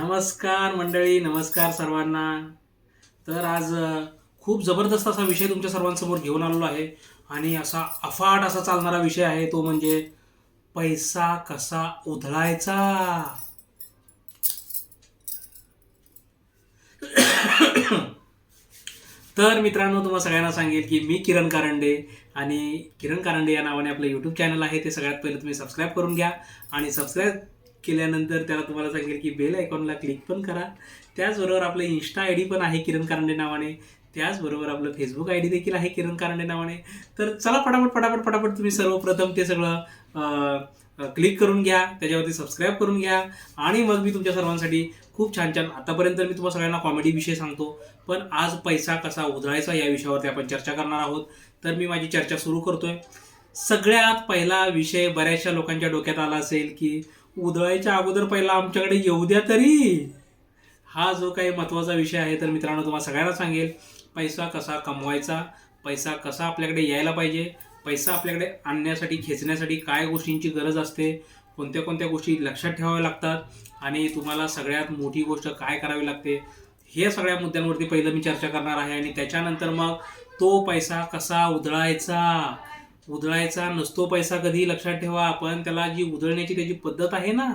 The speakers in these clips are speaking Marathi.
नमस्कार मंडळी नमस्कार सर्वांना. तर आज खूप जबरदस्त असा विषय तुमच्या सर्वांसमोर घेऊन आलेलो आहे आणि असा अफाट असा चालणारा विषय आहे तो म्हणजे पैसा कसा उधळायचा? तर मित्रांनो तुम्हाला सगळ्यांना सांगेल की मी किरण कारंडे आणि किरण कारंडे या नावाने आपलं यूट्यूब चॅनल आहे. ते सगळ्यात पहिलं तुम्ही सबस्क्राईब करून घ्या आणि सबस्क्राईब केल्यानंतर त्याला तुम्हाला सांगेल की बेल आयकॉनला क्लिक पण करा. त्याचबरोबर आपलं इन्स्टा आय डी पण आहे किरण कारंडे नावाने. त्याचबरोबर आपलं फेसबुक आय डी देखील आहे किरण कारंडे नावाने. तर चला फटाफट फटाफट फटाफट तुम्ही सर्वप्रथम ते सगळं क्लिक करून घ्या. त्याच्यावरती सबस्क्राईब करून घ्या. आणि मग मी तुमच्या सर्वांसाठी खूप छान छान आतापर्यंत मी तुम्हाला सगळ्यांना कॉमेडी विषय सांगतो. पण आज पैसा कसा उधळायचा या विषयावरती आपण चर्चा करणार आहोत. तर मी माझी चर्चा सुरू करतोय. सगळ्यात पहिला विषय बऱ्याचशा लोकांच्या डोक्यात आला असेल की उधळायच्या अगोदर पहिला आमच्याकडे येऊ द्या तरी. हा जो काही महत्त्वाचा विषय आहे तर मित्रांनो तुम्हाला सगळ्यांना सांगेल पैसा कसा कमवायचा पैसा कसा आपल्याकडे यायला पाहिजे पैसा आपल्याकडे आणण्यासाठी खेचण्यासाठी काय गोष्टींची गरज असते कोणत्या कोणत्या गोष्टी लक्षात ठेवाव्या लागतात आणि तुम्हाला सगळ्यात मोठी गोष्ट काय करावी लागते हे सगळ्या मुद्द्यांवरती पहिलं मी चर्चा करणार आहे आणि त्याच्यानंतर मग तो पैसा कसा उधळायचा उधळायचा नसतो पैसा कधी लक्षात ठेवा पण त्याला जी उधळण्याची त्याची पद्धत आहे ना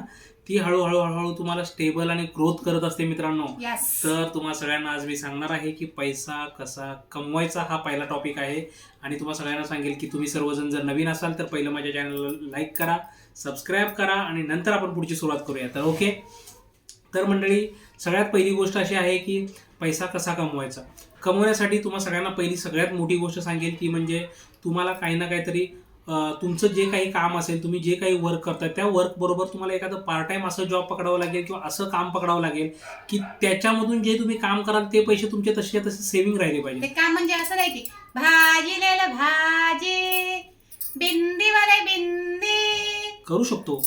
ती हळूहळू हळूहळू तुम्हाला स्टेबल आणि ग्रोथ करत असते मित्रांनो. यस तर तुम्हाला सगळ्यांना आज मी सांगणार आहे की पैसा कसा कमवायचा हा पहिला टॉपिक आहे. आणि तुम्हाला सगळ्यांना सांगेल की तुम्ही सर्वजण जर नवीन असाल तर पहिलं माझ्या चॅनलला लाईक करा सबस्क्राईब करा आणि नंतर आपण पुढची सुरुवात करूया. तर ओके तर मंडळी सगळ्यात पहिली गोष्ट अशी आहे की पैसा कसा कमवायचा? कमवण्यासाठी तुम्हाला सगळ्यांना पहिली सगळ्यात मोठी गोष्ट सांगेल की म्हणजे तुम्हाला काही ना काहीतरी तुमचं जे काही काम असेल तुम्ही जे काही वर्क करताय त्या वर्क बरोबर तुम्हाला एखादं पार्ट टाइम असं जॉब पकडावं लागेल किंवा असं काम पकडावं लागेल की त्याच्यामधून जे तुम्ही काम कराल ते पैसे तुमचे तसे तसे सेव्हिंग राहिले ते पाहिजे काम म्हणजे असं नाही की भाजी लेल भाजी बिंदी वाले बिंदी. करू शकतो.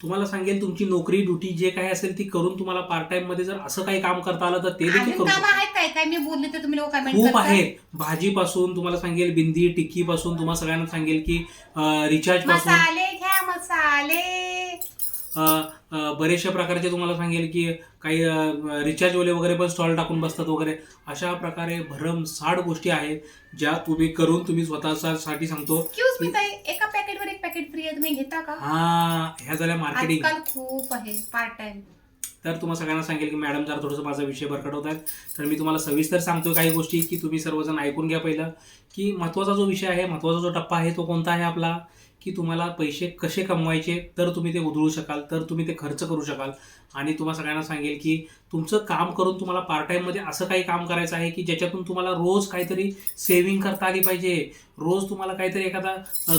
तुम्हाला सांगेल तुमची नोकरी ड्युटी जे काही असेल ती करून तुम्हाला पार्ट टाइममध्ये जर असं काही काम करता आलं तर ते देखील अजून करू काम शकतो. आहेत काय? काय मी बोलले तर तुम्ही लोक कमेंट खूप आहेत. भाजीपासून तुम्हाला सांगेल बिंदी टिक्की पासून तुम्हाला सगळ्यांना सांगेल की रिचार्जपासून मसाले घ्या मसाले. अ, बरेचशा प्रकारचे तुम्हाला सांगेल की काही रिचार्जवाले वगैरे पण स्टॉल टाकून बसतात वगैरे. अशा प्रकारे भरमसाठ गोष्टी आहेत ज्या तुम्ही करून तुम्ही स्वतःसाठी सांगतो. एका पॅकेटवर एक पॅकेट फ्री आहे तुम्ही घेता का? हा ह्या झाल्या मार्केटिंग खूप आहे पार्ट टाइम तर तुम्हाला सगळ्यांना सांगेल की मॅडम जरा थोडंसं माझा विषय भरकटवत आहेत तर मी तुम्हाला सविस्तर सांगतो काही गोष्टी की तुम्ही सर्वजण ऐकून घ्या पहिलं. की महत्त्वाचा जो विषय आहे महत्त्वाचा जो टप्पा आहे तो कोणता आहे आपला? की तुम्हाला पैसे कसे कमवायचे तर तुम्ही ते उधळू शकाल तर तुम्ही ते खर्च करू शकाल. आणि तुम्हाला सगळ्यांना सांगेल की तुमचं काम करून तुम्हाला पार्ट टाईममध्ये असं काही काम करायचं आहे की ज्याच्यातून तुम्हाला रोज काहीतरी सेव्हिंग करता आली पाहिजे. रोज तुम्हाला काहीतरी एखादा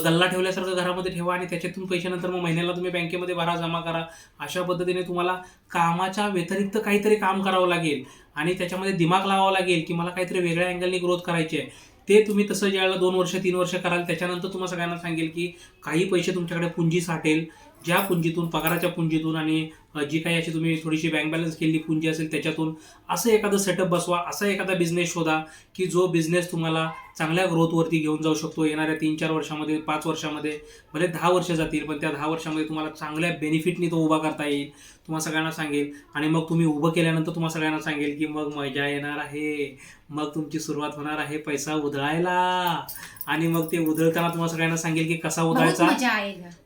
गल्ला ठेवल्यासारखं घरामध्ये ठेवा आणि त्याच्यातून पैशानंतर मग महिन्याला तुम्ही बँकेमध्ये भरा जमा करा. अशा पद्धतीने तुम्हाला कामाच्या व्यतिरिक्त काहीतरी काम करावं लागेल. आणि त्याच्यामध्ये दिमाग लावावा लागेल की मला काहीतरी वेगळ्या अँगलनी ग्रोथ करायची आहे ते तुम्ही तसं ज्यावेळेला दोन वर्ष तीन वर्ष कराल त्याच्यानंतर तुम्हाला सगळ्यांना सांगेल की काही पैसे तुमच्याकडे पुंजी साठेल. ज्या पुंजीतून पगाराच्या पुंजीतून आणि जी काही अशी तुम्ही थोडीशी बँक बॅलन्स केलेली पुंजी असेल त्याच्यातून असं एखादं सेटअप बसवा असा एखादा बिझनेस शोधा की जो बिझनेस तुम्हाला चांगल्या ग्रोथवरती घेऊन जाऊ शकतो. येणाऱ्या तीन चार वर्षामध्ये पाच वर्षामध्ये भले दहा वर्ष जातील पण त्या दहा वर्षामध्ये तुम्हाला चांगल्या बेनिफिटनी तो उभा करता येईल. तुम्हाला सगळ्यांना सांगेल. आणि मग तुम्ही उभं केल्यानंतर तुम्हाला सगळ्यांना सांगेल की मग मजा येणार आहे. मग तुमची सुरुवात होणार आहे पैसा उधळायला. आणि मग ते उधळताना तुम्हाला सगळ्यांना सांगेल की कसा उधळायचा.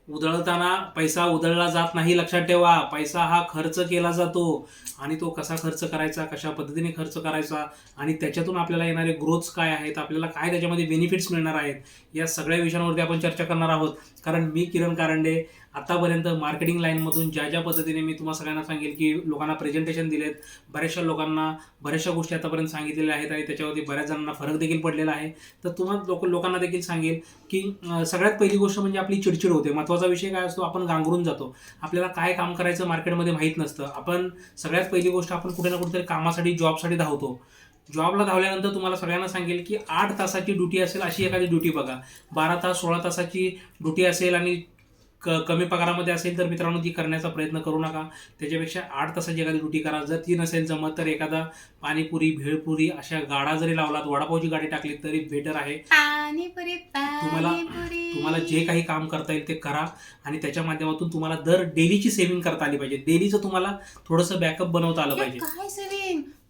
उधळताना पैसा उधळला जात नाही लक्षात ठेवा. पैसा हा खर्च केला जातो आणि तो कसा खर्च करायचा कशा पद्धतीने खर्च करायचा आणि त्याच्यातून आपल्याला येणारे ग्रोथ्स काय आहेत आपल्याला काय त्याच्यामध्ये बेनिफिट्स मिळणार आहेत या सगळ्या विषयांवरती आपण चर्चा करणार आहोत. कारण मी किरण कारंडे आतापर्यंत मार्केटिंग लाईनमधून ज्या ज्या पद्धतीने मी तुम्हाला सगळ्यांना सांगेल की लोकांना प्रेझेंटेशन दिलेत बऱ्याचशा लोकांना बऱ्याचशा गोष्टी आतापर्यंत सांगितलेल्या आहेत आणि त्याच्यावरती बऱ्याच जणांना फरक देखील पडलेला आहे. तर तुम्हाला लोक लोकांना देखील सांगेल की सगळ्यात पहिली गोष्ट म्हणजे आपली चिडचिड होते महत्त्वाचा विषय काय असतो आपण गांगरून जातो. आपल्याला काय काम करायचं मार्केटमध्ये माहीत नसतं. आपण सगळ्यात पहिली गोष्ट आपण कुठे ना कुठेतरी कामासाठी जॉबसाठी धावतो. जॉबला धावल्यानंतर तुम्हाला सगळ्यांना सांगेल की आठ तासाची ड्युटी असेल अशी एखादी ड्युटी बघा. बारा तास सोळा तासाची ड्युटी असेल आणि क कमी पगारामध्ये असेल तर मित्रांनो ती करण्याचा प्रयत्न करू नका. त्याच्यापेक्षा आठ तासाची एखादी ड्युटी करा. जर ती नसेल जमत तर एखादा पाणीपुरी भेळपुरी अशा गाडा जरी लावलात वडापावची गाडी टाकली तरी बेटर आहे. तुम्हाला- तुम्हाला जे काही काम करता येईल ते करा आणि त्याच्या माध्यमातून तुम्हाला दर डेलीची सेव्हिंग करता आली पाहिजे. डेलीचं तुम्हाला थोडंसं बॅकअप बनवता आलं पाहिजे.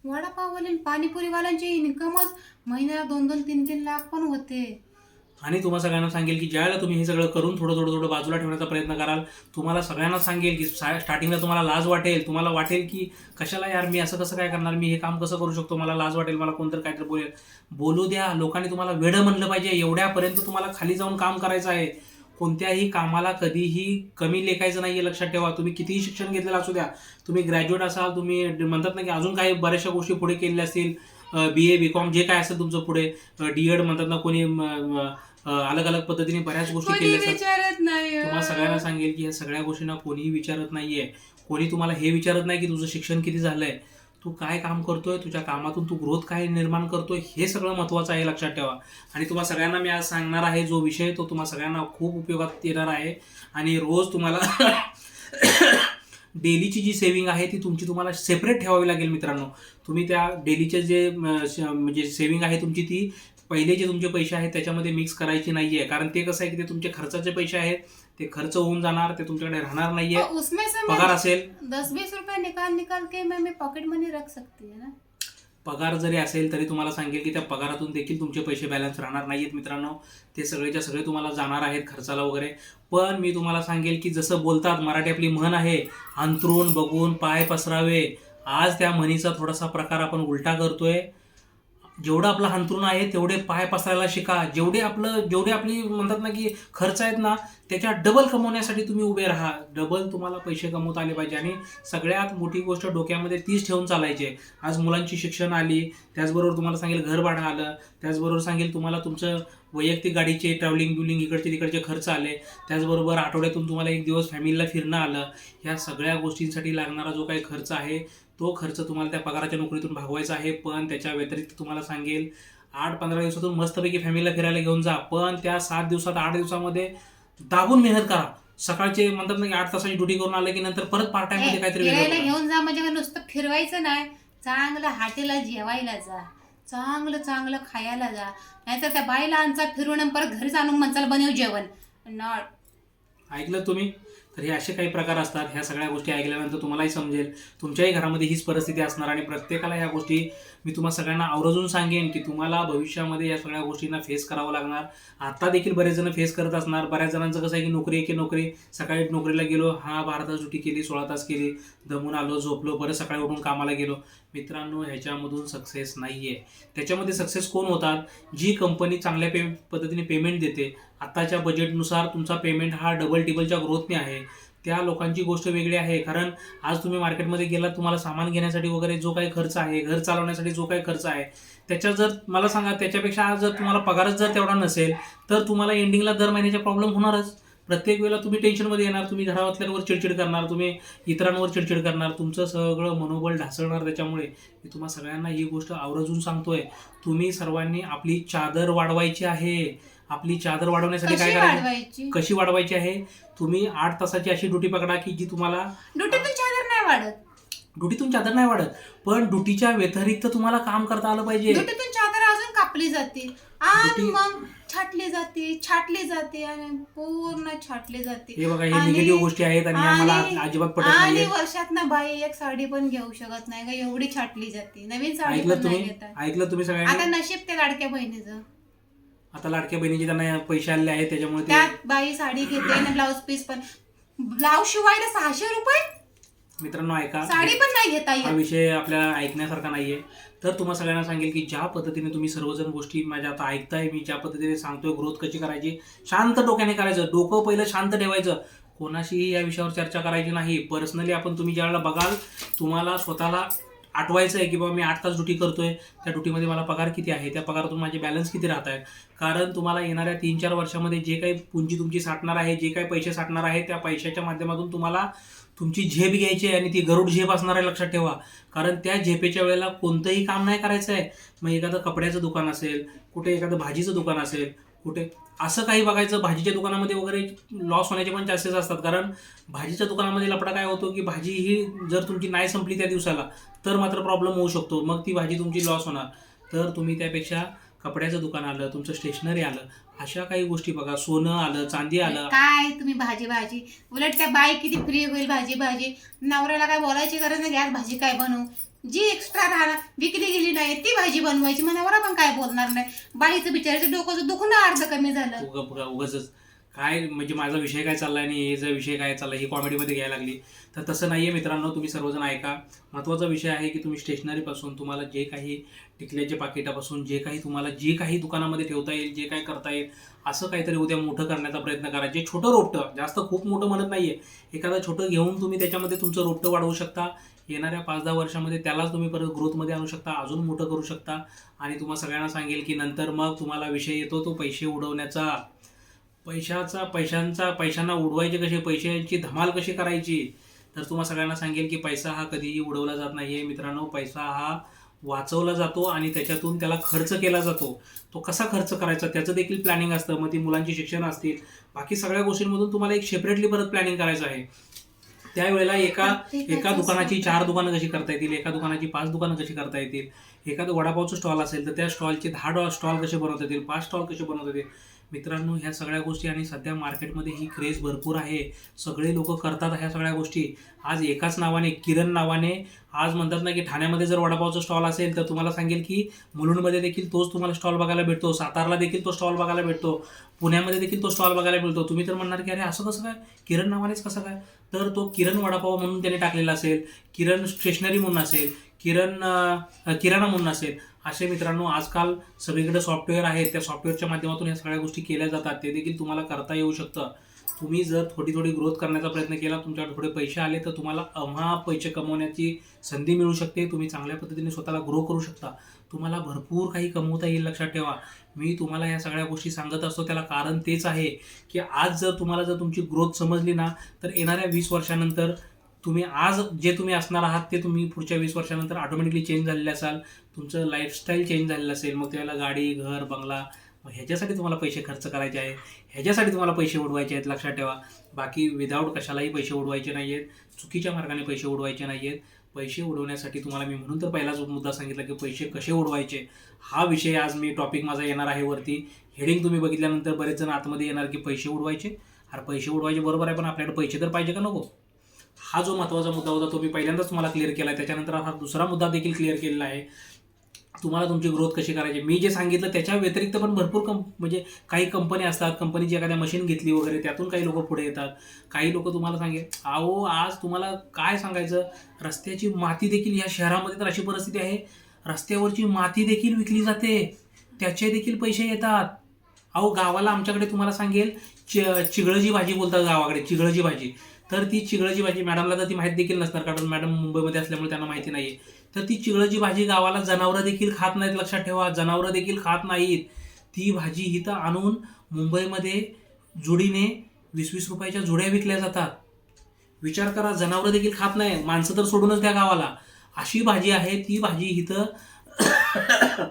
वडापाववाले पाणीपुरीवाल्यांची इन्कमच महिन्याला दोन दोन तीन तीन लाख पण होते. आणि तुम्हाला सगळ्यांना सांगेल की ज्यावेळेला तुम्ही हे सगळं करून थोडं थोडं थोडं बाजूला ठेवण्याचा प्रयत्न कराल तुम्हाला सगळ्यांना सांगेल की सा- स्टार्टिंगला तुम्हाला लाज वाटेल. तुम्हाला वाटेल की कशाला यार मी असं कसं काय करणार? मी हे काम कसं करू शकतो? मला लाज वाटेल मला कोणतरी काहीतरी बोलेल. बोलू द्या. लोकांनी तुम्हाला वेडं म्हणलं पाहिजे. एवढ्यापर्यंत तुम्हाला खाली जाऊन काम करायचं आहे. कोणत्याही कामाला कधीही कमी लेखायचं नाही आहे लक्षात ठेवा. तुम्ही कितीही शिक्षण घेतलेलं असू द्या. तुम्ही ग्रॅज्युएट असाल तुम्ही म्हणतात ना की अजून काही बऱ्याचशा गोष्टी पुढे केलेल्या असतील. बी ए बी कॉम जे काय असेल तुमचं पुढे डी एड म्हणतात ना कोणी अलग अलग पद्धतीने बऱ्याच गोष्टी केल्या असतात विचारत नाही तुम्हाला सगळ्यांना सांगेल की या सगळ्या गोष्टींना कोणीही विचारत नाहीये कोणी तुम्हाला हे विचारत नाही की तुझं शिक्षण किती झालंय तू काय काम करतोय तुझ्या कामातून तू ग्रोथ काय निर्माण करतोय हे सगळं महत्त्वाचं आहे लक्षात ठेवा आणि तुम्हाला सगळ्यांना मी आज सांगणार आहे जो विषय तो तुम्हाला सगळ्यांना खूप उपयोगात येणार आहे आणि रोज तुम्हाला डेलीची जी सेव्हिंग आहे ती तुमची तुम्हाला सेपरेट ठेवावी लागेल मित्रांनो. तुम्ही त्या डेलीचे जे म्हणजे सेव्हिंग आहे तुमची ती पहिले जे तुमचे पैसे आहेत त्याच्यामध्ये मिक्स करायची नाहीये. कारण ते कसं आहे की ते तुमचे खर्चाचे पैसे आहेत ते खर्च होऊन जाणार ते तुमच्याकडे राहणार नाहीये. तो उसमें से पगार असेल. दस बीस रुपए निकाल निकाल के मैं मैं पॉकेट मनी रख सकती है ना? पगार जरी असेल तरी तुम्हाला सांगेल की त्या पगारातून देखील तुमचे पैसे बॅलन्स राहणार नाहीत मित्रांनो. ते सगळेच्या सगळे तुम्हाला जाणार आहेत खर्चाला वगैरे. पण मी तुम्हाला सांगेल की जसं बोलतात मराठी आपली म्हण आहे अंतरून बघून पाय पसरावे. आज त्या म्हणीचा थोडासा प्रकार आपण उलटा करतोय. जेवढं आपलं अंतरुण आहे तेवढे पाय पसरायला शिका. जेवढे आपलं जेवढे आपली म्हणतात ना की खर्च आहेत ना त्याच्या डबल कमवण्यासाठी तुम्ही उभे राहा. डबल तुम्हाला पैसे कमवता आले पाहिजे आणि सगळ्यात मोठी गोष्ट डोक्यामध्ये तीच ठेवून चालायची आहे. आज मुलांची शिक्षण आली त्याचबरोबर तुम्हाला सांगेल घर भाडं आलं त्याचबरोबर सांगेल तुम्हाला तुमचं वैयक्तिक गाडीचे ट्रॅव्हलिंग बिलिंग इकडचे तिकडचे खर्च आले त्याचबरोबर आठवड्यातून तुम्हाला एक दिवस फॅमिलीला फिरणं आलं. ह्या सगळ्या गोष्टींसाठी लागणारा जो काही खर्च आहे तो खर्च तुम्हाला त्या पगाराच्या नोकरीतून भागवायचा आहे पण त्याच्या व्यतिरिक्त तुम्हाला सांगेल आठ पंधरा दिवसातून मस्तपैकी फॅमिलीला फिरायला घेऊन जा पण त्या सात दिवसात आठ दिवसामध्ये दाबून मेहनत करा. सकाळचे म्हणतात ना की आठ तासाची ड्युटी करून आलं की नंतर परत पार्ट टाइममध्ये काहीतरी. घेऊन जा म्हणजे नुसतं फिरवायचं नाही. चांगलं हाटेला जेवायला जा. चांगलं चांगलं खायला जा. नाहीतर त्या बाईला आणचा फिरून परत घरीच आणून म्हणचाल बनव जेवण. नॉट ऐकलं तुम्ही? तर हे असे काही प्रकार असतात. ह्या सगळ्या गोष्टी ऐकल्यानंतर तुम्हालाही समजेल. तुमच्याही घरामध्ये हीच परिस्थिती असणार आणि प्रत्येकाला ह्या गोष्टी मी तुम्हाला सगळ्यांना आवर्जून सांगेन की तुम्हाला भविष्यामध्ये या सगळ्या गोष्टींना फेस करावं लागणार. आता देखील बरेच जण फेस करत असणार. बऱ्याच जणांचं कसं आहे की नोकरी आहे की नोकरी. सकाळी नोकरीला गेलो हा बारा तास ड्युटी केली सोळा तास केली. दमून आलो झोपलो परत सकाळी उठून कामाला गेलो. मित्रांनो ह्याच्यामधून सक्सेस नाही आहे त्याच्यामध्ये सक्सेस कोण होतात? जी कंपनी चांगल्या पे पद्धतीने पेमेंट देते आत्ताच्या बजेटनुसार तुमचा पेमेंट हा डबल टिबलच्या ग्रोथने आहे. त्या लोकांची गोष्ट वेगळी आहे. कारण आज तुम्ही मार्केटमध्ये गेलात तुम्हाला सामान घेण्यासाठी वगैरे जो काही खर्च आहे घर चालवण्यासाठी जो काही खर्च आहे त्याच्या जर मला सांगा त्याच्यापेक्षा आज जर तुम्हाला पगारच जर तेवढा नसेल तर तुम्हाला एंडिंगला दर महिन्याचा प्रॉब्लेम होणारच. प्रत्येक वेळेला तुम्ही टेन्शनमध्ये येणार तुम्ही घरातल्यांवर चिडचिड करणार तुम्ही इतरांवर चिडचिड करणार तुमचं सगळं मनोबल ढासळणार त्याच्यामुळे. मी तुम्हा सगळ्यांना ही गोष्ट आवर्जून सांगतोय. तुम्ही सर्वांनी आपली चादर वाढवायची आहे. आपली चादर वाढवण्यासाठी काय कशी करायचं? वाढवायची? कशी वाढवायची आहे? तुम्ही आठ तासाची अशी ड्युटी पकडा की जी तुम्हाला ड्युटीतून चादर नाही वाढत. ड्युटीतून चादर नाही वाढत पण ड्युटीच्या व्यतिरिक्त तुम्हाला काम करता आलं पाहिजे. ड्युटीतून चादर अजून कापली जाते. आणि मग छाटली जाते छाटली जाते आणि पूर्ण छाटली जाते. हे बघा हे आणि- निगेटिव्ह गोष्टी आहेत आणि आणि- अजिबात पटत आणि नाहीये. वर्षात ना बाई एक साडी पण घेऊ शकत नाही का एवढी छाटली जाते. नवीन साडी ऐकलं पण तुम्ही? घेतात ऐकलं तुम्ही आता सगळ्यांनी नशीब त्या लाडक्या बहिणीचं. आता लाडक्या बहिणीचे त्यांना पैसे आलेले आहेत त्याच्यामुळे ते त्यात बाई साडी घेते आणि ब्लाऊज पीस पण. ब्लाऊज शिवायला सहाशे रुपये? मित्रांनो ऐका. साडी पण नाही घेता हा येत विषय आपल्याला ऐकण्यासारखा नाहीये. तर तुम्हाला सगळ्यांना सांगेल की ज्या पद्धतीने तुम्ही सर्वजण गोष्टी माझ्या आता ऐकताय मी ज्या पद्धतीने सांगतोय ग्रोथ कशी करायची शांत डोक्याने करायचं. डोकं पहिलं शांत ठेवायचं. कोणाशीही या विषयावर चर्चा करायची नाही. पर्सनली आपण तुम्ही ज्यावेळेला बघाल तुम्हाला स्वतःला आठवायचं आहे की बाबा मी आठ तास ड्युटी करतोय त्या ड्युटीमध्ये मला पगार किती आहे त्या पगारातून माझे बॅलन्स किती राहत आहेत? कारण तुम्हाला येणाऱ्या तीन चार वर्षामध्ये जे काही पुंजी तुमची साठणार आहे जे काही पैसे साठणार आहे त्या पैशाच्या माध्यमातून तुम्हाला तुमची झेप घ्यायची आहे आणि ती गरुड झेप असणार आहे लक्षात ठेवा. कारण त्या झेपेच्या वेळेला कोणतंही काम नाही करायचं आहे मग एखादं कपड्याचं दुकान असेल कुठे एखादं भाजीचं दुकान असेल कुठे असं काही बघायचं भाजीच्या दुकानामध्ये वगैरे लॉस होण्याचे पण चान्सेस असतात. कारण भाजीच्या दुकानामध्ये लपडा काय होतो की भाजी ही जर तुमची नाही संपली त्या दिवसाला तर मात्र प्रॉब्लेम होऊ शकतो. मग ती भाजी तुमची लॉस होणार. तर तुम्ही त्यापेक्षा कपड्याचं दुकान आलं तुमचं स्टेशनरी आलं अशा काही गोष्टी बघा. सोनं आलं चांदी आलं. काय तुम्ही भाजी भाजी. उलट त्या बाई किती फ्री होईल भाजी भाजी. नवऱ्याला काय बोलायची गरज नाही आज भाजी काय बनवू? जी एक्स्ट्रा राहणार विकली गेली नाही ती भाजी बनवायची म्हणा बरं पण काय बोलणार नाही. बाईचं बिचारायचं डोकं दुखून अर्ध कमी झालं. उग उगाच काय म्हणजे माझा विषय काय चाललाय आणि हे जर विषय काय चालला ही कॉमेडीमध्ये घ्यायला लागली. तर तसं नाही आहे मित्रांनो तुम्ही सर्वजण ऐका. महत्त्वाचा विषय आहे की तुम्ही स्टेशनरीपासून तुम्हाला जे काही टिकल्याच्या पाकिटापासून जे काही तुम्हाला जे काही दुकानामध्ये ठेवता येईल जे काय करता येईल असं काहीतरी उद्या मोठं करण्याचा प्रयत्न करा. जे छोटं रोपटं जास्त खूप मोठं म्हणत नाही आहे एखादं छोटं घेऊन तुम्ही त्याच्यामध्ये तुमचं रोपटं वाढवू शकता. येणाऱ्या पाच दहा वर्षामध्ये त्यालाच तुम्ही परत ग्रोथमध्ये आणू शकता अजून मोठं करू शकता. आणि तुम्हाला सगळ्यांना सांगेल की नंतर मग तुम्हाला विषय येतो तो पैसे उडवण्याचा. पैशाचा पैशांचा पैशांना उडवायचे कसे? पैशांची धमाल कशी करायची? तर तुम्हाला सगळ्यांना सांगेल की पैसा हा कधीही उडवला जात नाही आहे मित्रांनो. पैसा हा वाचवला जातो आणि त्याच्यातून त्याला खर्च केला जातो. तो कसा खर्च करायचा? त्याचं देखील प्लॅनिंग असतं. मग ती मुलांची शिक्षण असतील. बाकी सगळ्या गोष्टींमधून तुम्हाला एक सेपरेटली परत प्लॅनिंग करायचं आहे. त्यावेळेला एका एका दुकानाची चार दुकानं कशी करता येतील? एका दुकानाची पाच दुकानं कशी करता येतील? एखादं वडापावचं स्टॉल असेल तर त्या स्टॉलचे दहा स्टॉल कसे बनवता येतील? पाच स्टॉल कसे बनवता येतील? मित्रांनो ह्या सगळ्या गोष्टी आणि सध्या मार्केटमध्ये ही क्रेज भरपूर आहे. सगळे लोक करतात ह्या सगळ्या गोष्टी. आज एकाच नावाने किरण नावाने आज म्हणतात ना की ठाण्यामध्ये जर वडापावचा स्टॉल असेल तर तुम्हाला सांगेल की मुलुंडमध्ये देखील तोच तुम्हाला स्टॉल बघायला भेटतो. सातारला देखील तो स्टॉल बघायला भेटतो. पुण्यामध्ये देखील तो स्टॉल बघायला मिळतो. तुम्ही तर म्हणणार की अरे असं कसं काय? किरण नावानेच कसं काय? तर तो किरण वडापाव म्हणून त्याने टाकलेला असेल किरण स्टेशनरी म्हणून असेल किरण किराणा म्हणून असेल. असे मित्रांनो आजकाल सगळीकडे सॉफ्टवेअर आहेत. त्या सॉफ्टवेअरच्या माध्यमातून ह्या सगळ्या गोष्टी केल्या जातात. ते देखील तुम्हाला करता येऊ शकतं. तुम्ही जर थोडी थोडी ग्रोथ करण्याचा प्रयत्न केला तुमच्याकडे थोडे पैसे आले तर तुम्हाला अम्हा पैसे कमवण्याची संधी मिळू शकते. तुम्ही चांगल्या पद्धतीने स्वतःला ग्रो करू शकता. तुम्हाला भरपूर काही कमवता येईल लक्षात ठेवा. मी तुम्हाला या सगळ्या गोष्टी सांगत असतो त्याला कारण तेच आहे की आज जर तुम्हाला जर तुमची ग्रोथ समजली ना तर येणाऱ्या वीस वर्षानंतर तुम्ही आज जे तुम्ही असणार आहात ते तुम्ही पुढच्या वीस वर्षानंतर ऑटोमॅटिकली चेंज झालेले असाल. तुमचं लाईफस्टाईल चेंज झालेलं असेल. मग त्याला गाडी घर बंगला मग ह्याच्यासाठी तुम्हाला पैसे खर्च करायचे आहे ह्याच्यासाठी तुम्हाला पैसे उडवायचे आहेत लक्षात ठेवा. बाकी विदाऊट कशालाही पैसे उडवायचे नाही आहेत चुकीच्या मार्गाने पैसे उडवायचे नाही आहेत पैसे उडवण्यासाठी तुम्हाला मी म्हणून तर पहिलाच मुद्दा सांगितला की पैसे कसे उडवायचे? हा विषय आज मी टॉपिक माझा येणार आहे वरती. हेडिंग तुम्ही बघितल्यानंतर बरेच जण आतमध्ये येणार की पैसे उडवायचे. अरे पैसे उडवायचे बरोबर आहे पण आपल्याकडे पैसे तर पाहिजे का नको? हा जो महत्त्वाचा मुद्दा होता तो मी पहिल्यांदाच तुम्हाला क्लिअर केला आहे त्याच्यानंतर हा दुसरा मुद्दा देखील क्लिअर केलेला आहे. तुम्हाला तुमची ग्रोथ कशी करायची? मी जे सांगितलं त्याच्या व्यतिरिक्त पण भरपूर कंप म्हणजे काही कंपनी असतात कंपनीची एखाद्या मशीन घेतली वगैरे त्यातून काही लोक पुढे येतात. काही लोक तुम्हाला सांगेल अहो आज तुम्हाला काय सांगायचं? रस्त्याची माती देखील या शहरामध्ये तर अशी परिस्थिती आहे. रस्त्यावरची माती देखील विकली जाते. त्याचे देखील पैसे येतात. अहो गावाला आमच्याकडे तुम्हाला सांगेल चि चिगळजी भाजी बोलतात गावाकडे चिगळजी भाजी. तर ती चिगळजी भाजी मॅडमला तर ती माहिती देखील नसणार कारण मॅडम मुंबईमध्ये असल्यामुळे त्यांना माहिती नाही आहे तर ती चिगळजी भाजी गावाला जनावरं देखील खात नाहीत लक्षात ठेवा. जनावरं देखील खात नाहीत. ती भाजी इथं आणून मुंबईमध्ये जुडीने वीस वीस रुपयाच्या जुड्या विकल्या जातात. विचार करा जनावरं देखील खात नाही. माणसं तर सोडूनच त्या गावाला. अशी भाजी आहे ती भाजी इथं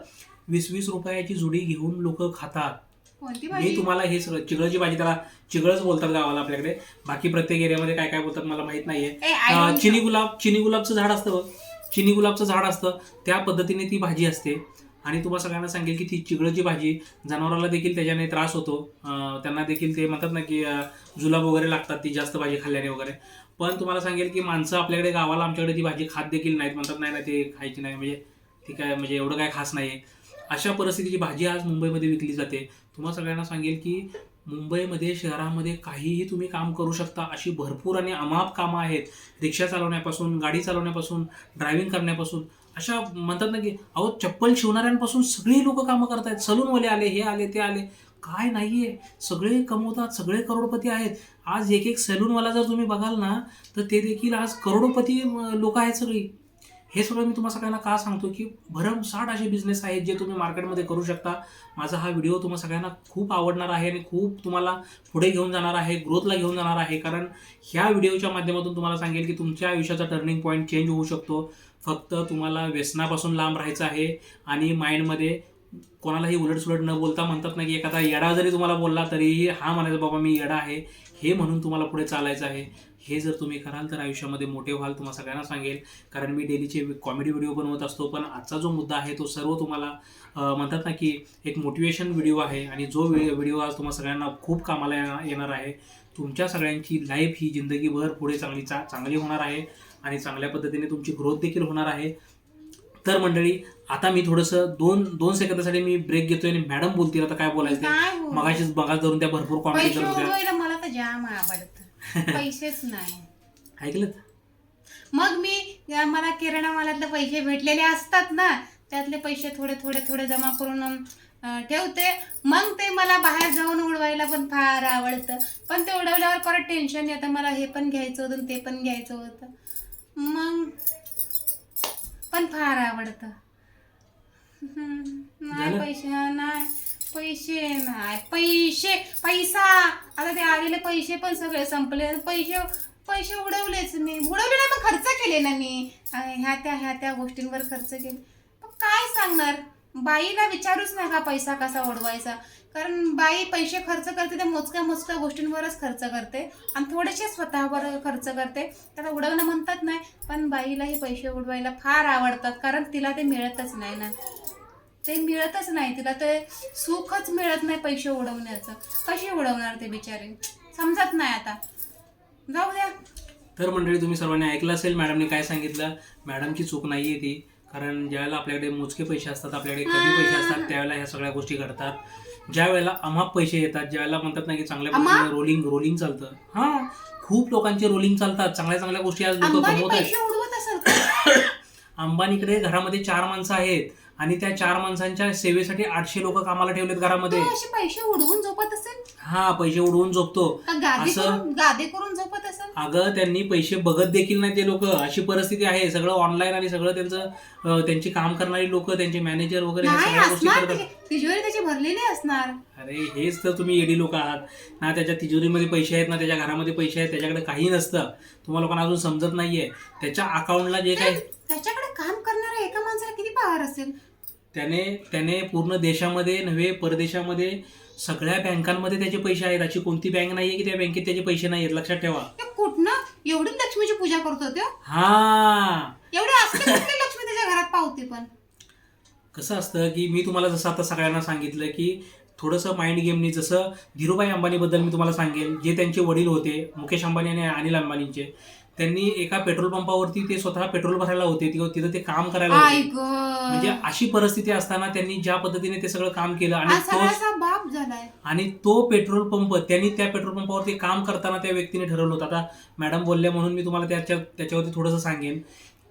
वीस वीस रुपयाची जुडी घेऊन लोक खातात. मी तुम्हाला हे सगळं चिगळची भाजी त्याला चिगळच बोलतात गावाला आपल्याकडे. बाकी प्रत्येक एरियामध्ये काय काय बोलतात मला माहीत नाहीये. चिनी. गुलाब चिनी गुलाबचं झाड असतं बघ. चिनी गुलाबचं झाड असतं त्या पद्धतीने ती भाजी असते. आणि तुम्हाला सगळ्यांना सांगेल की ती चिगळची भाजी जनावराला देखील त्याच्याने त्रास होतो. त्यांना देखील ते म्हणतात ना की जुलाब वगैरे लागतात ती जास्त भाजी खाल्ल्याने वगैरे. पण तुम्हाला सांगेल की माणसं आपल्याकडे गावाला आमच्याकडे ती भाजी खात देखील नाहीत. म्हणतात नाही ना ते खायची नाही. म्हणजे ती काय म्हणजे एवढं काय खास नाही अशा परिस्थितीची भाजी आज मुंबईमध्ये विकली जाते. तुम्हाला सगळ्यांना सांगेल की मुंबईमध्ये शहरामध्ये काहीही तुम्ही काम करू शकता अशी भरपूर आणि अमाप कामं आहेत. रिक्षा चालवण्यापासून गाडी चालवण्यापासून ड्रायव्हिंग करण्यापासून. अशा म्हणतात ना की अहो चप्पल शिवणाऱ्यांपासून सगळी लोक कामं करतायत. सलूनवाले आले हे आले ते आले. काय नाही आहे सगळे कमवतात सगळे करोडपती आहेत. आज एक एक सलूनवाला जर तुम्ही बघाल ना तर ते देखील आज करोडपती लोक आहेत सगळी. हे सगळं मी तुम्हाला सगळ्यांना का सांगतो की भरमसाठ असे बिझनेस आहेत जे तुम्ही मार्केटमध्ये करू शकता. माझा हा व्हिडिओ तुम्हाला सगळ्यांना खूप आवडणार आहे आणि खूप तुम्हाला पुढे घेऊन जाणार आहे ग्रोथला घेऊन जाणार आहे. कारण ह्या व्हिडिओच्या माध्यमातून तुम्हाला सांगेल की तुमच्या आयुष्याचा टर्निंग पॉईंट चेंज होऊ शकतो. फक्त तुम्हाला व्यसनापासून लांब राहायचं आहे आणि माइंडमध्ये कोणालाही उलटसुलट न बोलता म्हणतात ना की एखादा येडा जरी तुम्हाला बोलला तरीही हा म्हणायचा बाबा मी येडा आहे. हे म्हणून तुम्हाला पुढे चालायचं आहे. हे जर तुम्ही कराल तर आयुष्यामध्ये मोठे व्हाल तुम्हाला सगळ्यांना सांगेल. कारण मी डेलीचे कॉमेडी व्हिडिओ बनवत असतो पण आजचा जो मुद्दा आहे तो सर्व तुम्हाला म्हणतात ना की एक मोटिवेशन व्हिडिओ आहे. आणि जो व्हिडिओ आज तुम्हाला सगळ्यांना खूप कामाला येणार- आहे. तुमच्या सगळ्यांची लाईफ ही जिंदगीभर पुढे चांगली चा चांगली होणार आहे. आणि चांगल्या पद्धतीने तुमची ग्रोथ देखील होणार आहे. तर मंडळी आता मी थोडंसं दोन दोन सेकंदासाठी मी ब्रेक घेतोय आणि मॅडम बोलतील आता काय बोलायचं? मगाशीच बघा धरून त्या भरपूर कॉमेडी उडवायला मला तर जाम आवडतं. पैसेच नाही. ऐकलं? मग मी मला किराणा मालातले पैसे भेटलेले असतात ना त्यातले पैसे थोडे थोडे थोडे जमा करून अं, ठेवते. मग ते मला बाहेर जाऊन उडवायला पण फार आवडतं. पण ते उडवल्यावर परत टेन्शन येतं. मला हे पण घ्यायचं होतं आणि ते पण घ्यायचं होतं. मग पण फार आवडतं. हम्म, नाही झालं? पैसे नाही. पैसे नाही पैसे पैसा. आता ते आलेले पैसे पण सगळे संपले. पैसे पैसे उडवलेच मी. उडवले नाही पण खर्च केले ना मी. ह्या त्या ह्या त्या गोष्टींवर खर्च केले. पण काय सांगणार? बाईला विचारूच नका पैसा कसा उडवायचा. कारण बाई पैसे खर्च करते त्या मोजक्या मोजक्या गोष्टींवरच खर्च करते. आणि थोडेसे स्वतःवर खर्च करते. त्याला उडवणं म्हणतात नाही पण बाईलाही पैसे उडवायला फार आवडतात. कारण तिला ते मिळतच नाही ना. ते मिळतच नाही तिला ते सुखच मिळत नाही पैसे उडवण्याचं. कशी उडवणार ते बिचारे? समजत नाही आता. जाऊ द्या. तर मंडळी तुम्ही सर्वांनी ऐकलं असेल मॅडमने काय सांगितलं? मॅडमची चूक नाही आहे ती. कारण ज्यावेळेला आपल्याकडे मोजके पैसे असतात आपल्याकडे कमी पैसे असतात त्यावेळेला ह्या सगळ्या गोष्टी घडतात. ज्या वेळेला अमाप पैसे येतात ज्यावेळेला म्हणतात ना की चांगल्या? पद्धतीने रोलिंग रोलिंग चालतं. हा खूप लोकांचे रोलिंग चालतात. चांगल्या चांगल्या गोष्टी आज लोक कमवत आहेत? अंबानीकडे घरामध्ये चार माणसं आहेत. आणि त्या चार माणसांच्या सेवेसाठी आठशे लोक कामाला ठेवलेत घरामध्ये. तो असे पैसे उडवून झोपत असेल? हा पैसे उडवून झोपतो. का गादी असं- करून गादी करून झोपत असेल? अगं त्यांनी पैसे बघत देखील नाही ते लोक. अशी परिस्थिती आहे. सगळं ऑनलाईन आणि सगळं त्यांचं अं, त्यांची काम करणारी लोक त्यांचे मॅनेजर वगैरे ह्या नाही सगळ्या गोष्टी असणार करतात. तिजोरी त्याची भरलेली असणार. अरे हेच तर तुम्ही एडी लोक आहात. ना त्याच्या तिजोरीमध्ये पैसे आहेत ना त्याच्या घरामध्ये पैसे आहेत त्याच्याकडे काही नसतं. तुम्हाला लोकांना अजून समजत नाहीये. त्याच्या अकाउंटला जे काही त्याच्याकडे काम करणाऱ्या एका माणसाला किती पगार असेल? त्याने त्याने पूर्ण देशामध्ये नव्हे परदेशामध्ये सगळ्या बँकांमध्ये त्याचे पैसे आहेत. अशी कोणती बँक नाहीये की त्या बँकेत त्याचे पैसे नाही आहेत लक्षात ठेवा. ते कुठनं? एवढी लक्ष्मीची पूजा करतो तो हा. एवढी असते कुठली लक्ष्मी त्याच्या घरात पावते पण? कसं असतं की मी तुम्हाला जसं आता सगळ्यांना सांगितलं की थोडंसं माइंड गेमनी जसं धीरूभाई अंबानीबद्दल मी तुम्हाला सांगेल जे त्यांचे वडील होते मुकेश अंबानी आणि अनिल अंबानींचे त्यांनी एका पेट्रोल पंपावरती ते स्वतः पेट्रोल भरायला होते. तिथं तिथं ते काम करायला होते. म्हणजे अशी परिस्थिती असताना त्यांनी ज्या पद्धतीने ते सगळं काम केलं आणि तो बाप झालाय. आणि तो पेट्रोल पंप त्यांनी त्या पेट्रोल पंपावरती काम करताना त्या व्यक्तीने ठरवलं होतं. आता मॅडम बोलल्या म्हणून मी तुम्हाला त्याच्या त्याच्यावरती थोडंसं सांगेन.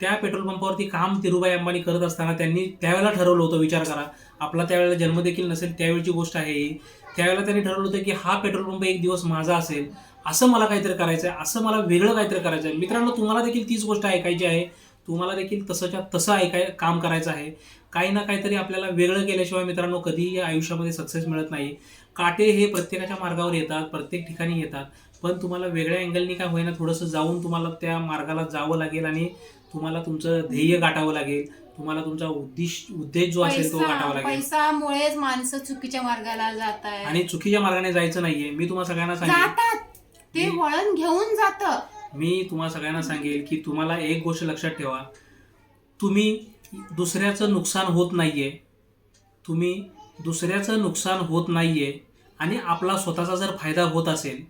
त्या पेट्रोल पंपावरती काम तिरुबाई अंबानी करत असताना त्यांनी त्यावेळेला ठरवलं होतं विचार करा. आपला त्यावेळेला जन्म देखील नसेल त्यावेळची गोष्ट आहे ही. त्यावेळेला त्यांनी ठरवलं होतं की हा पेट्रोल पंप एक दिवस माझा असेल. असं मला काहीतरी करायचं आहे असं मला वेगळं काहीतरी करायचं आहे मित्रांनो तुम्हाला देखील तीच गोष्ट ऐकायची आहे. तुम्हाला देखील तसंच्या तसं ऐकाय काम करायचं आहे. काही ना काहीतरी आपल्याला वेगळं केल्याशिवाय मित्रांनो कधीही आयुष्यामध्ये सक्सेस मिळत नाही. काटे हे प्रत्येकाच्या मार्गावर येतात प्रत्येक ठिकाणी येतात. पण तुम्हाला वेगळ्या अँगलनी काय होईना थोडंसं जाऊन तुम्हाला त्या मार्गाला जावं लागेल आणि तुम्हाला तुमचं ध्येय गाठावं लागेल. तुम्हाला तुमचा उद्दिष्ट उद्देश जो असेल तो गाठावा लागेल. पैसामुळेच माणसं चुकीच्या मार्गाला जात आहे आणि चुकीच्या मार्गाने जायचं नाहीये. मी तुम्हाला सगळ्यांना सांगेन जातात. ते वळण घेऊन जात. मी तुम्हाला सगळ्यांना सांगेल की तुम्हाला एक गोष्ट लक्षात ठेवा. तुम्ही दुसऱ्याचं नुकसान होत नाहीये. तुम्ही दुसऱ्याचं नुकसान होत नाहीये आणि आपला स्वतःचा जर फायदा होत असेल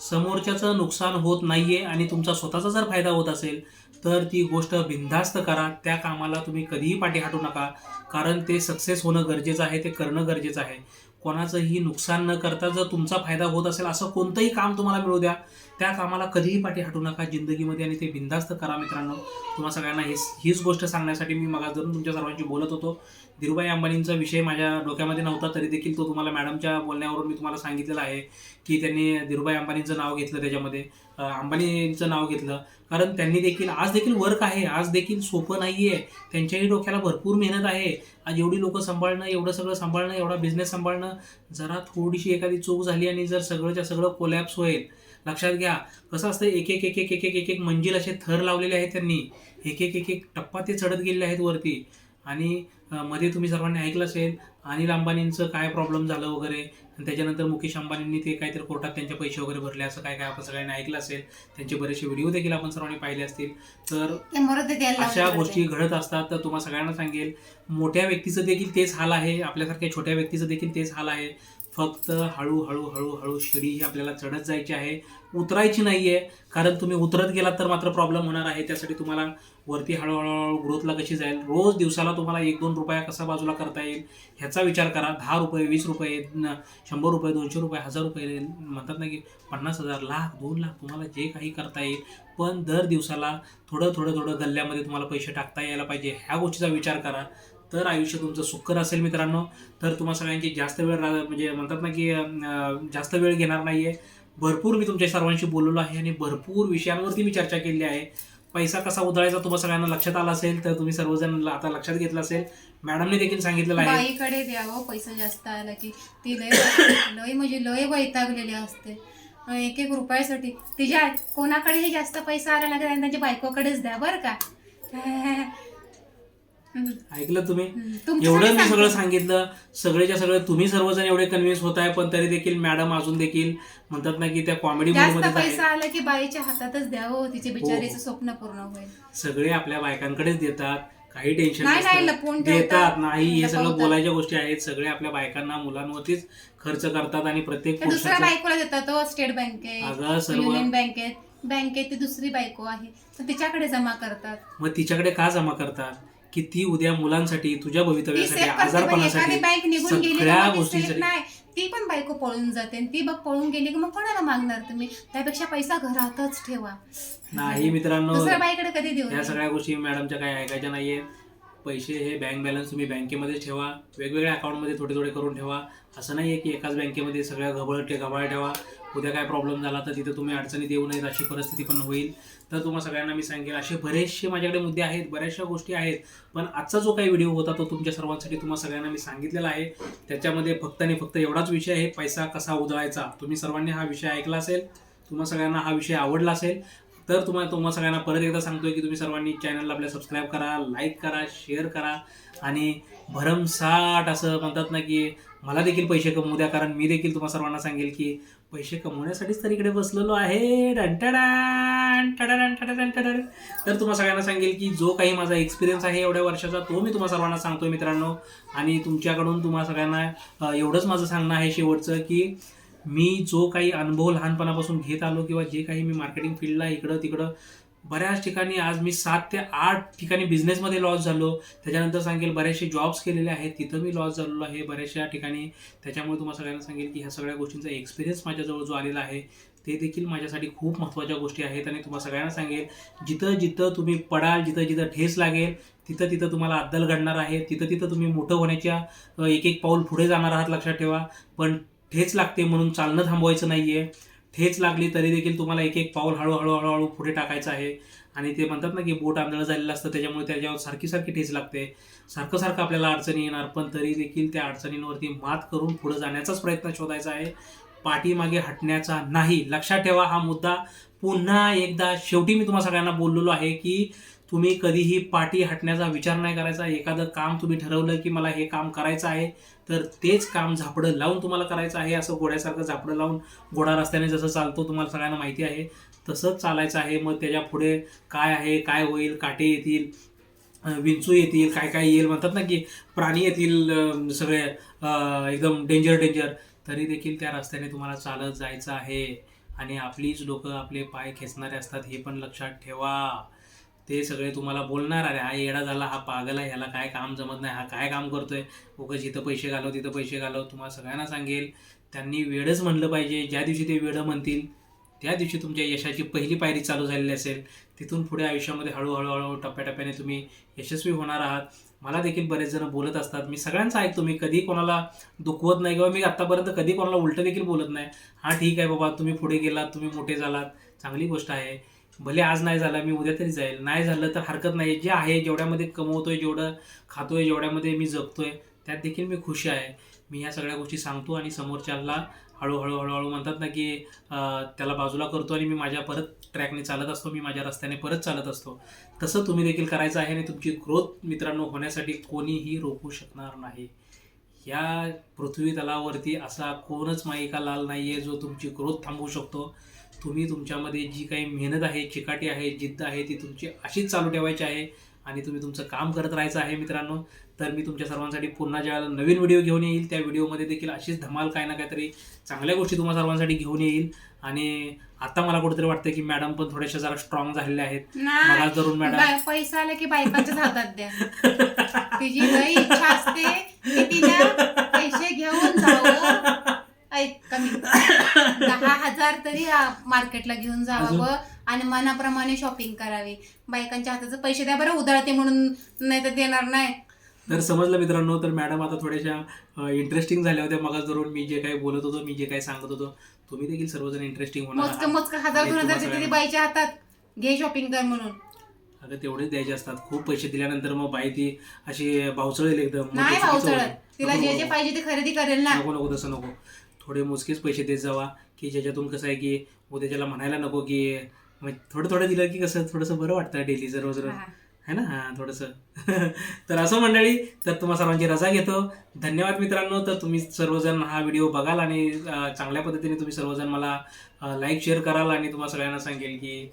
समोरच्याचं नुकसान होत नाहीये आणि तुमचा स्वतःचा जर फायदा होत असेल तर ती गोष्ट बिनधास्त करा. त्या कामाला तुम्ही कधीही पाठी हटू नका. कारण ते सक्सेस होणं गरजेचं आहे ते करणं गरजेचं आहे. कोणाचंही नुकसान न करता जर तुमचा फायदा होत असेल असं कोणतंही काम तुम्हाला मिळू द्या त्या कामाला कधीही पाठी हटू नका. जिंदगीमध्ये आणि ते बिंदास्त करा मित्रांनो. तुम्हा सगळ्यांना हेच हीच गोष्ट सांगण्यासाठी मी मगा धरून तुमच्या सर्वांशी बोलत होतो. धीरूभाई अंबानींचा विषय माझ्या डोक्यामध्ये नव्हता तरी देखील तो तुम्हाला मॅडमच्या बोलण्यावरून मी तुम्हाला सांगितलेला आहे की त्यांनी धीरूभाई अंबानींचं नाव घेतलं त्याच्यामध्ये. अंबानीचं नाव घेतलं. कारण त्यांनी देखील आज देखील वर्क आहे. आज देखील सोपं नाही आहे त्यांच्याही डोक्याला भरपूर मेहनत आहे. आज एवढी लोकं सांभाळणं एवढं सगळं सांभाळणं एवढा बिझनेस सांभाळणं जरा थोडीशी एखादी चूक झाली आणि जर सगळंच्या सगळं कोलॅप्स होईल. लक्षात घ्या. कसं असतं एक एक एक एक एक एक एक मंजिल असे थर लावलेले आहेत त्यांनी. एक एक एक एक टप्पा ते चढत गेलेले आहेत वरती. आणि मध्ये तुम्ही सर्वांनी ऐकलं असेल अनिल अंबानींचं काय प्रॉब्लेम झालं वगैरे आणि त्याच्यानंतर मुकेश अंबानींनी ते काहीतरी कोर्टात त्यांचे पैसे वगैरे भरले असं काय काय आपण सगळ्यांनी ऐकलं असेल त्यांचे बरेचसे व्हिडिओ देखील आपण सर्वांनी पाहिले असतील. तर अशा गोष्टी घडत असतात तर तुम्हाला सगळ्यांना सांगेल मोठ्या व्यक्तीचं देखील तेच हाल आहे आपल्यासारख्या छोट्या व्यक्तीचं देखील तेच हाल आहे. फक्त हळूहळू हळूहळू शिडी ही आपल्याला चढत जायची आहे. उतरायची नाही आहे कारण तुम्ही उतरत गेलात तर मात्र प्रॉब्लेम होणार आहे. त्यासाठी तुम्हाला वरती हळूहळू ग्रोथला कशी जाईल? रोज दिवसाला तुम्हाला एक दोन रुपया कसा बाजूला करता येईल? ह्याचा विचार करा. दहा रुपये वीस रुपये शंभर रुपये दोनशे रुपये हजार रुपये म्हणतात ना की पन्नास हजार लाख दोन लाख तुम्हाला जे काही करता येईल. पण दर दिवसाला थोडं थोडं थोडं गल्ल्यामध्ये तुम्हाला पैसे टाकता यायला पाहिजे. ह्या गोष्टीचा विचार करा. तर आयुष्य तुमचं सुखकर असेल मित्रांनो. तर तुम्हा सगळ्यांची जास्त वेळ म्हणजे म्हणतात ना की जास्त वेळ घेणार नाहीये. भरपूर मी तुमच्या सर्वांशी बोललेलो आहे आणि भरपूर विषयांवरती मी चर्चा केली आहे. पैसा कसा उधळायचा तुम्हाला सगळ्यांना लक्षात आला असेल तर तुम्ही सर्वजण आता लक्षात घेतलं असेल. मॅडमने देखील सांगितलेलं आहे. बाईकडे द्यावं हो, पैसा जास्त आला की. ती लय लय म्हणजे लय वैतागलेली असते. एक एक रुपयासाठी. तिच्या कोणाकडेही जास्त पैसा आला ना की त्यांच्या बायकोकडेच द्या बरं का. ऐकलं तुम्ही? एवढं मी. सगळं सांगितलं. सगळेच्या सगळे तुम्ही सर्वजण एवढे कन्व्हिन्स होत आहे पण तरी देखील मॅडम अजून देखील म्हणतात ना की त्या कॉमेडी पैसा आला की बाईच्या हातातच द्यावं तिचे बिचारीचं हो. स्वप्न पूर्ण होईल. सगळे आपल्या बायकांकडेच देतात. काही टेन्शन नाही. देतात नाही हे सगळं. बोलायच्या गोष्टी आहेत. सगळे आपल्या बायकांना मुलांवरतीच खर्च करतात आणि प्रत्येक त्या दुसऱ्या बायकोला देतात स्टेट बँकेत अगं सर्व. बँकेत ती दुसरी बायको आहे. तर तिच्याकडे जमा करतात. मग तिच्याकडे का जमा करतात? की ती उद्या मुलांसाठी तुझ्या भवितव्यासाठी आजारपणासाठी सगळ्या गोष्टींसाठी. ती पण बायको पळून जाते आणि ती बघ पळून गेली की मग कोणाला मागणार तुम्ही? त्यापेक्षा पैसा घरातच ठेवा. नाही मित्रांनो दुसऱ्या बाईकडे कधी देऊ या. सगळ्या गोष्टी मॅडमच्या काही ऐकायच्या नाहीये. पैसे हे बँक बॅलन्स तुम्ही बँकेमध्ये ठेवा. वेगवेगळ्या अकाउंटमध्ये थोडे थोडे करून ठेवा. असं नाही आहे की एकाच बँकेमध्ये सगळ्या घबळ घबाळ ठेवा. उद्या काय प्रॉब्लेम झाला तर तिथे तुम्ही अडचणीत येऊ नयेत अशी परिस्थिती पण होईल. तर तुम्हाला सगळ्यांना मी सांगेल असे बरेचसे माझ्याकडे मुद्दे आहेत बऱ्याचशा गोष्टी आहेत. पण आजचा जो काही व्हिडिओ होता तो तुमच्या सर्वांसाठी तुम्हाला सगळ्यांना मी सांगितलेला आहे. त्याच्यामध्ये फक्त आणि फक्त एवढाच विषय आहे पैसा कसा उधळायचा? तुम्ही सर्वांनी हा विषय ऐकला असेल तुम्हा सगळ्यांना हा विषय आवडला असेल. तर तुम्हाला तुम्हाला सगळ्यांना परत एकदा सांगतोय की तुम्ही सर्वांनी चॅनलला आपल्या सबस्क्राईब करा लाईक करा शेअर करा. आणि भरमसाठ असं म्हणतात ना की मला देखील पैसे कमवू द्या कारण मी देखील तुम्हाला सर्वांना सांगेल की पैसे कमवण्यासाठीच तर इकडे बसलेलो आहे. तर तुम्हाला सगळ्यांना सांगेल की जो काही माझा एक्सपिरियन्स आहे एवढ्या वर्षाचा तो मी तुम्हाला सर्वांना सांगतोय मित्रांनो. आणि तुमच्याकडून तुम्हाला सगळ्यांना एवढंच माझं सांगणं आहे शेवटचं की मी जो काही अनुभव लहानपणापासून घेत आलो किंवा जे काही मी मार्केटिंग फील्डला इकडं तिकडं बऱ्याच ठिकाणी आज मी सात ते आठ ठिकाणी बिझनेसमध्ये लॉस झालो. त्याच्यानंतर सांगेल बरेचसे जॉब्स केलेले आहेत तिथं मी लॉस झालेलो आहे बऱ्याचशा ठिकाणी. त्याच्यामुळे तुम्हाला सगळ्यांना सांगेल की ह्या सगळ्या गोष्टींचा एक्सपिरियन्स माझ्याजवळ जो आलेला आहे ते देखील माझ्यासाठी खूप महत्त्वाच्या गोष्टी आहेत. आणि तुम्हाला सगळ्यांना सांगेल जिथं जिथं तुम्ही पडाल जिथं जिथं ठेस लागेल तिथं तिथं तुम्हाला अद्दल घडणार आहे. तिथं तिथं तुम्ही मोठं होण्याच्या एक एक पाऊल पुढे जाणार आहात लक्षात ठेवा. पण ठेच लागते म्हणून चालणं थांबवायचं नाही आहे ठेच लागली तरी देखील तुम्हाला एक एक पाऊल हळूहळू हळूहळू पुढे टाकायचं आहे. आणि ते म्हणतात ना की बोट आंधळं झालेलं असतं त्याच्यामुळे त्याच्यावर सारखी सारखी ठेच लागते. सारखं सारखं आपल्याला अडचणी येणार पण तरी देखील त्या अडचणींवरती मात करून पुढे जाण्याचाच प्रयत्न शोधायचा आहे. पाठीमागे हटण्याचा नाही. लक्षात ठेवा हा मुद्दा. पुन्हा एकदा शेवटी मी तुम्हाला सगळ्यांना बोललेलो आहे की तुम्ही कधीही पाठी हटण्याचा विचार नाही करायचा. एखादं काम तुम्ही ठरवलं की मला हे काम करायचं आहे तर तेच काम झापडं लावून तुम्हाला करायचं आहे असं घोड्यासारखं झापडं लावून घोडा रस्त्याने जसं चालतो तुम्हाला सगळ्यांना माहिती आहे तसंच चालायचं आहे. मग त्याच्या पुढे काय आहे काय होईल काटे येतील विंचू येतील काय काय येईल म्हणतात ना की प्राणी येतील सगळे एकदम डेंजर डेंजर तरी देखील त्या रस्त्याने तुम्हाला चालत जायचं आहे. आणि आपलीच लोक आपले पाय खेचणारे असतात हे पण लक्षात ठेवा. ते सगळे तुम्हाला बोलणार अरे हा येडा झाला हा पागल आहे ह्याला काय काम जमत नाही हा काय काम करतोय? उगाच जिथं पैसे घालव तिथं पैसे घालव. तुम्हाला सगळ्यांना सांगेल त्यांनी वेळच म्हणलं पाहिजे. ज्या दिवशी ते वेळं म्हणतील त्या दिवशी तुमच्या यशाची पहिली पायरी चालू झालेली असेल. तिथून पुढे आयुष्यामध्ये हळूहळू हळूहळू टप्प्याटप्प्याने तुम्ही यशस्वी होणार आहात. मला देखील बरेच जण बोलत असतात. मी सगळ्यांचं ऐकतो. मी कधी कोणाला दुखवत नाही किंवा मी आत्तापर्यंत कधी कोणाला उलटं देखील बोलत नाही. हा ठीक आहे बाबा तुम्ही पुढे गेलात तुम्ही मोठे झालात. चांगली गोष्ट आहे. भले आज नाही झालं मी उद्या तरी जाईल. नाही झालं तर हरकत नाही. जे आहे जेवढ्यामध्ये कमवतोय जेवढं खातोय जेवढ्यामध्ये मी जगतोय त्यात देखील मी खुश आहे. मी ह्या सगळ्या गोष्टी सांगतो आणि समोरच्याला हळूहळू हळूहळू म्हणतात ना की त्याला बाजूला करतो आणि मी माझ्या परत ट्रॅकने चालत असतो मी माझ्या रस्त्याने परत चालत असतो. तसं तुम्ही देखील करायचं आहे आणि तुमची ग्रोथ मित्रांनो होण्यासाठी कोणीही रोखू शकणार नाही. या पृथ्वी तलावरती असा कोणच माईका लाल नाही आहे जो तुमची ग्रोथ थांबवू शकतो. तुम्ही तुमच्यामध्ये जी काही मेहनत आहे चिकाटी आहे जिद्द आहे ती तुमची अशीच चालू ठेवायची आहे आणि तुम्ही तुमचं काम करत राहायचं आहे मित्रांनो तर मी तुमच्या सर्वांसाठी पुन्हा ज्यावेळेला नवीन व्हिडिओ घेऊन येईल त्या व्हिडिओमध्ये देखील अशीच धमाल काय ना काहीतरी चांगल्या गोष्टी तुम्हा सर्वांसाठी घेऊन येईल. आणि आता मला कुठेतरी वाटतं की मॅडम पण थोड्याशा जरा स्ट्रॉंग झालेल्या आहेत. मला धरून मॅडम पैसा आला की बायकांच्याच हातात द्या. तिची इच्छा असते की तिला पैसे घेऊन ऐक कमी. दहा हजार तरी मार्केटला घेऊन जावं आणि मनाप्रमाणे शॉपिंग करावी. बायकांच्या हाताचं पैसे द्या बरं उधळते म्हणून नाही तर देणार नाही. तर समजलं मित्रांनो तर मॅडम आता थोड्याशा इंटरेस्टिंग झाल्या होत्या मग धरून मी जे काही बोलत होतो मी जे काही सांगत होतो तुम्ही देखील सर्वजण इंटरेस्टिंग होणार आहात. मोजकं हजार दोन हजार बाईच्या हातात? घे शॉपिंग कर म्हणून. अगं तेवढेच द्यायचे असतात. खूप पैसे दिल्यानंतर मग बाई ती अशी भावचळेल एकदम. मग नाही ते चुकीचं. चढत तिला जे जे. पाहिजे ते खरेदी करेल ना. नको नको तसं नको. थोडे मोजकेच पैसे देत जावा की ज्याच्यातून कसं आहे की उद्याच्याला म्हणायला नको की मग थोडं थोडं दिलं की कसं थोडंसं बरं वाटतं डेलीचं रोज रोज. हा. ना? हां थोडंसं. तर असं मंडळी तर तुम्हा सर्वांची रजा घेतो. धन्यवाद मित्रांनो. तर तुम्ही सर्वजण हा व्हिडिओ बघाल आणि चांगल्या पद्धतीने तुम्ही सर्वजण मला लाईक शेअर कराल आणि तुम्हा सगळ्यांना सांगेल की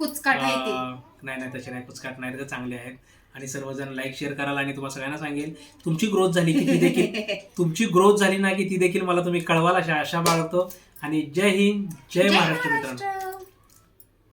नाही नाही तसे नाही. कुचकाट नाही तर चांगले आहेत. आणि सर्वजण लाईक शेअर कराल आणि तुम्हाला सगळ्यांना सांगेल तुमची ग्रोथ झाली की ती देखील. तुमची ग्रोथ झाली ना की ती देखील मला तुम्ही कळवाल अशा आशा बाळगतो. आणि जय हिंद जय महाराष्ट्र मित्रांनो.